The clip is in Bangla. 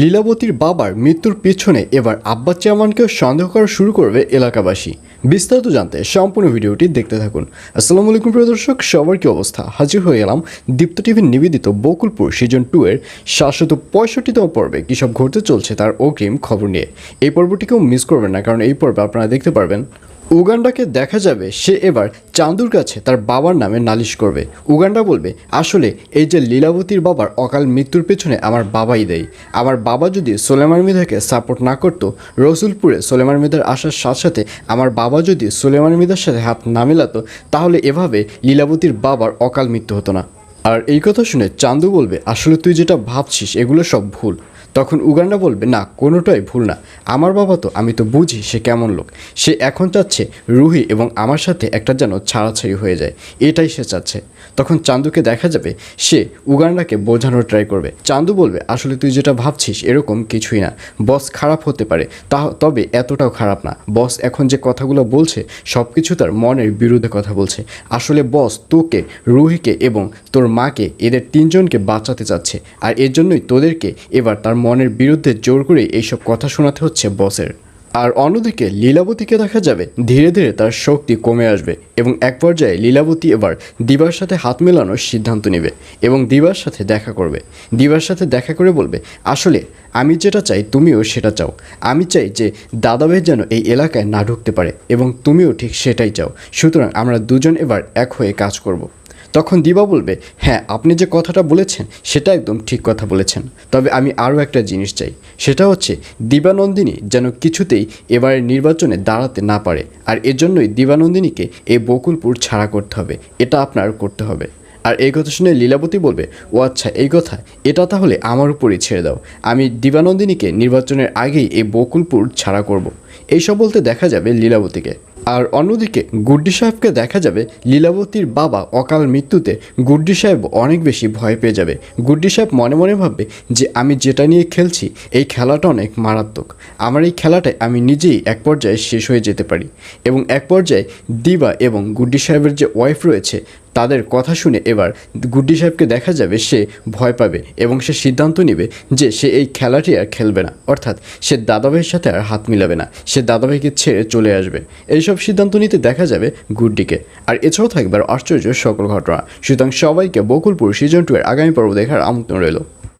লীলাবতীর বাবার মৃত্যুর পেছনে এবার আব্বাস চেয়ারম্যানকেও সন্দেহ করা শুরু করবে এলাকাবাসী। বিস্তারিত জানতে সম্পূর্ণ ভিডিওটি দেখতে থাকুন। আসসালামু আলাইকুম, প্রিয় দর্শক। সবার কি অবস্থা? হাজির হয়ে গেলাম দীপ্ত টিভির নিবেদিত বকুলপুর সিজন টু এর সাতশত পঁয়ষট্টিতম পর্বে। কী সব ঘটতে চলছে তার অগ্রিম খবর নিয়ে। এই পর্বটিকেও মিস করবেন না, কারণ এই পর্বে আপনারা দেখতে পারবেন উগান্ডাকে দেখা যাবে, সে এবার চান্দুর কাছে তার বাবার নামে নালিশ করবে। উগান্ডা বলবে, আসলে এই যে লীলাবতীর বাবার অকাল মৃত্যুর পেছনে আমার বাবাই দেয়। আমার বাবা যদি সোলেমান মিদাকে সাপোর্ট না করতো, রসুলপুরে সোলেমান মিদার আসার সাথে সাথে আমার বাবা যদি সোলেমান মিদার সাথে হাত না মেলাতো, তাহলে এভাবে লীলাবতীর বাবার অকাল মৃত্যু হতো না। আর এই কথা শুনে চান্দু বলবে, আসলে তুই যেটা ভাবছিস, এগুলো সব ভুল। তখন উগান্ডা বলবে, না, কোনোটাই ভুল না। আমার বাবা তো, আমি তো বুঝি সে কেমন লোক। সে এখন চাচ্ছে রুহি এবং আমার সাথে একটা যেন ছাড়াছাড়ি হয়ে যায়। এটাই সে চাচ্ছে। তখন চান্দুকে দেখা যাবে সে উগান্ডাকে বোঝানোর ট্রাই করবে। চান্দু বলবে, আসলে তুই যেটা ভাবছিস এরকম কিছুই না। বস খারাপ হতে পারে। তা, তবে এতটাও খারাপ না। বস এখন যে কথাগুলো বলছে সব কিছু তার মনের বিরুদ্ধে কথা বলছে। আসলে বস তোকে, রুহিকে এবং তোর মাকে, এদের তিনজনকে বাঁচাতে চাচ্ছে। আর এর জন্যই তোদেরকে এবার তার মনের বিরুদ্ধে জোর করে এইসব কথা শোনাতে হচ্ছে বসের। আর অন্যদিকে লীলাবতীকে দেখা যাবে, ধীরে ধীরে তার শক্তি কমে আসবে এবং এক পর্যায়ে লীলাবতী এবার দিবার সাথে হাত মেলানোর সিদ্ধান্ত নেবে এবং দিবার সাথে দেখা করবে। দিবার সাথে দেখা করে বলবে, আসলে, আমি যেটা চাই তুমিও সেটা চাও। আমি চাই যে দাদাভাই যেন এই এলাকায় না ঢুকতে পারে এবং তুমিও ঠিক সেটাই চাও। সুতরাং আমরা দুজন এবার এক হয়ে কাজ করব। তখন দিবা বলবে হ্যাঁ আপনি যে কথাটা বলেছেন, সেটা একদম ঠিক কথা বলেছেন। তবে আমি আরও একটা জিনিস চাই, সেটা হচ্ছে দিবানন্দিনী যেন কিছুতেই এবারের নির্বাচনে দাঁড়াতে না পারে, আর এজন্যই দিবানন্দিনীকে এই বকুলপুর ছাড়া করতে হবে, এটা আপনার করতে হবে। আর এই কথা শুনে লীলাবতী বলবে, ও আচ্ছা এই কথা, এটা তাহলে আমার উপরই ছেড়ে দাও। আমি দিবানন্দিনীকে নির্বাচনের আগেই এই বকুলপুর ছাড়া করব। এইসব বলতে দেখা যাবে লীলাবতীকে। আর অন্যদিকে গুড্ডি সাহেবকে দেখা যাবে লীলাবতীর বাবা অকাল মৃত্যুতে গুড্ডি সাহেব অনেক বেশি ভয় পেয়ে যাবে। গুড্ডি সাহেব মনে মনে ভাববে যে আমি যেটা নিয়ে খেলছি, এই খেলাটা অনেক মারাত্মক। আমার এই খেলাটায় আমি নিজেই এক পর্যায়ে শেষ হয়ে যেতে পারি। এবং এক পর্যায়ে দিবা এবং গুড্ডি সাহেবের যে ওয়াইফ রয়েছে তাদের কথা শুনে এবার গুড্ডি সাহেবকে দেখা যাবে সে ভয় পাবে এবং সে সিদ্ধান্ত নেবে যে সে এই খেলাটি আর খেলবে না। অর্থাৎ সে দাদাভাইয়ের সাথে আর হাত মিলাবে না। সে দাদাভাইকে ছেড়ে চলে আসবে। এইসব সিদ্ধান্ত নিতে দেখা যাবে গুড্ডিকে। আর এছাড়াও থাকবে আশ্চর্য সকল ঘটনা। সুতরাং সবাইকে বকুলপুর সিজন টু এর আগামী পর্ব দেখার আমন্ত্রণ রইল।